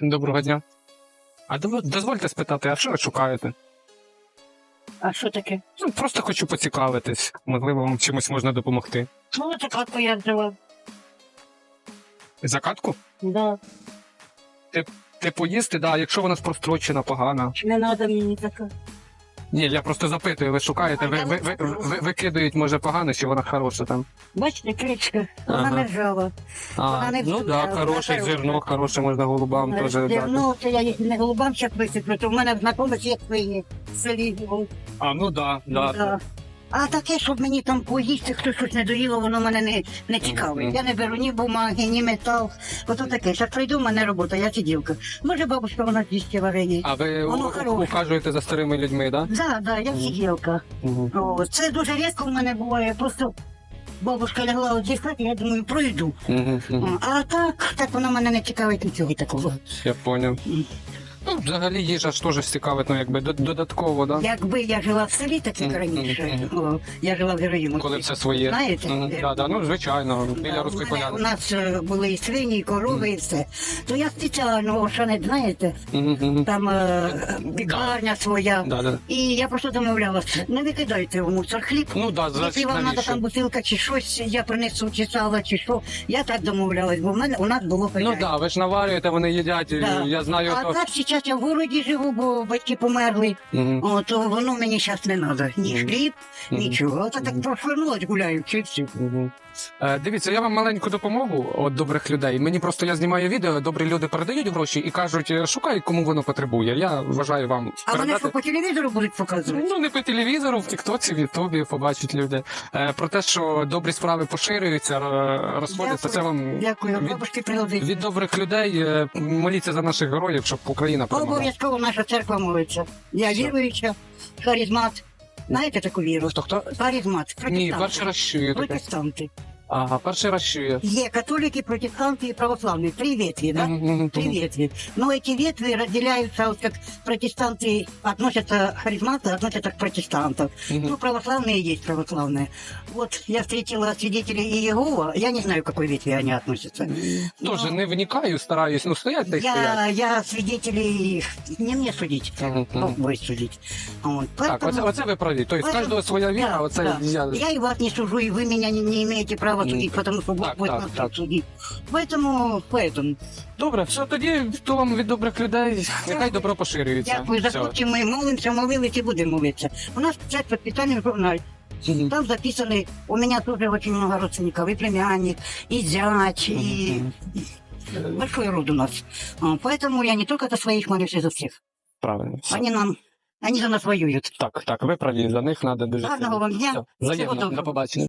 Доброго дня. А дозвольте спитати, а що ви шукаєте? А що таке? Ну, просто хочу поцікавитись. Можливо, вам чимось можна допомогти. Ну, закатку я взяла. Закатку? Да. поїсти, так, да, якщо вона спрострочена, погана. Не треба мені таке. Ні, я просто запитую, ви шукаєте, ви, ви, ви, ви, викидають, може, погано, чи вона хороша там. Бачите, кричка, вона Ага. не ржава. А, Вона не ну да, вона хороше зерно, хороше можна голубам теж дати. Ну, це я їх не голубам ще висиплю, то в мене знакомих є свині в селі. живуть. А, ну да, да. Да. А таке, щоб мені там поїсти, хтось щось не доїло, воно мене не, не цікавить. Я не беру ні бумаги, ні метал. Ото таке. Зараз прийду, в мене робота, я сиділка. Може, бабушка вона з'їсть варені. А ви Воно хороше. ухажуєте за старими людьми, так? Да, да, я сиділка. Да? О, це дуже рідко в мене буває. Просто бабушка лягла віддихати, я думаю, пройду. А так, так вона мене не цікавить нічого такого. Я поняв. Ну, взагалі їжа ж теж цікавить, ну якби до- додатково, да? Якби я жила в селі, так як раніше, о, я жила в Героїмовці. Коли все своє. Знаєте? Мгм, да, да, ну звичайно, біля Да, руської у, мене, у поляни. нас е, були і свині, і корови, і все. То я спеціально, що не знаєте, Мгм, мгм. там е, пікарня своя. Да, да. І я просто домовляла, не викидайте в мусор хліб. Ну да, за Якщо вам треба навіщо? там бутилка чи щось, я принесу чи сало, чи що. Я так домовлялась, бо в мене у нас було Ну хазяйство. да, ви ж наварюєте, вони їдять, Да. я знаю, А то... так зараз я в городі живу, бо батьки померли. О, то воно мені зараз не треба. Ні хліб, нічого. Та так прошвернулась гуляючи і Е, Дивіться, я вам маленьку допомогу від добрих людей. Мені просто я знімаю відео, добрі люди передають гроші і кажуть, е, шукай, кому воно потребує. Я вважаю вам А вони що по телевізору будуть показувати? Ну, не по телевізору, в Тіктоці, в Ютубі побачать люди. Е, про те, що добрі справи поширюються, розходяться. Це вам Дякую, від, бабушки від добрих людей. е, Моліться за наших героїв, щоб Україна перемогла. Обов'язково наша церква молиться. Я віруюча, харизмат. Знаєте таку віру? Хто хто? Харизмат. Ні, перший раз чую таке. Протестанти. Ага, перший раз чую. Є католики, протестанты и православные. Три ветви, да? Мгм, мгм, Три мгм. ветви. Но эти ветви разделяются, вот как протестанты относятся, харизматы относятся к протестантам. Мгм. Ну, православные есть православные. Вот я встретила свидетелей Иегова, я не знаю, к какой ветви они относятся. Тоже Но не вникаю, стараюсь. Ну, стоять та й стоять. я, я свидетелей, не мне судить, Мгм, Бог мгм. будет судить. Вот, Так, оце, поэтому- оце ви праві. Тобто в Поэтому- кожного своя віра, Да, оце да. я. Я и вас не сужу, и вы меня не, не имеете права Мгм. судить, потому что Бог Так, будет так, нас так. судить. Поэтому, поэтому. Добре, все тоді, хто вам від добрих людей, нехай добро поширюється. Дякую за Все. хлопців. Ми молимося, молились і будемо молитися. У нас церква спеціальний журнал. Мгм. Там записаны, у меня тоже очень много родственников, и племянник, и зять, и большой род у нас. А, Поэтому я не только за своих молюсь, и за всех. Правильно. все. Они нам, они за нас воюют. Так, так, ви праві, за них треба дуже. Гарного сильно. вам дня. Все, Всього Взаємно, доброго. до побачення.